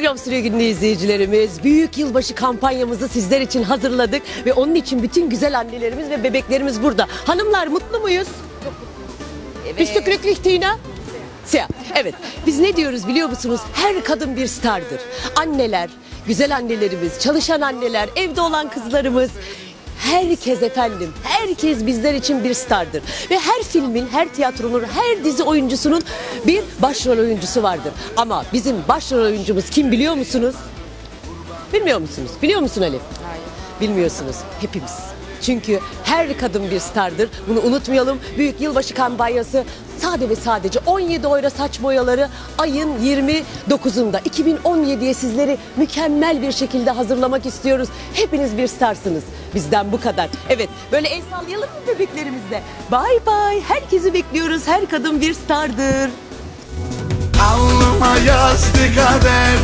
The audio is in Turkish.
Instagram sürgünlü izleyicilerimiz büyük yılbaşı kampanyamızı sizler için hazırladık ve onun için bütün güzel annelerimiz ve bebeklerimiz burada. Hanımlar mutlu muyuz? Bist du glücklich Tina? Sehr. Evet. Biz ne diyoruz biliyor musunuz? Her kadın bir stardır. Anneler, güzel annelerimiz, çalışan anneler, evde olan kızlarımız, Herkes efendim, herkes bizler için bir stardır. Ve her filmin, her tiyatronun, her dizi oyuncusunun bir başrol oyuncusu vardır. Ama bizim başrol oyuncumuz kim biliyor musunuz? Bilmiyor musunuz? Biliyor musun Ali? Hayır. Bilmiyorsunuz. Hepimiz. Çünkü her kadın bir stardır. Bunu unutmayalım. Büyük yılbaşı kampanyası sade ve sadece 17 oyra saç boyaları ayın 29'unda 2017'ye sizleri mükemmel bir şekilde hazırlamak istiyoruz. Hepiniz bir starsınız. Bizden bu kadar. Evet böyle el sallayalım mı bebeklerimizle? Bay bay. Herkesi bekliyoruz. Her kadın bir stardır. Alnıma yazdı kader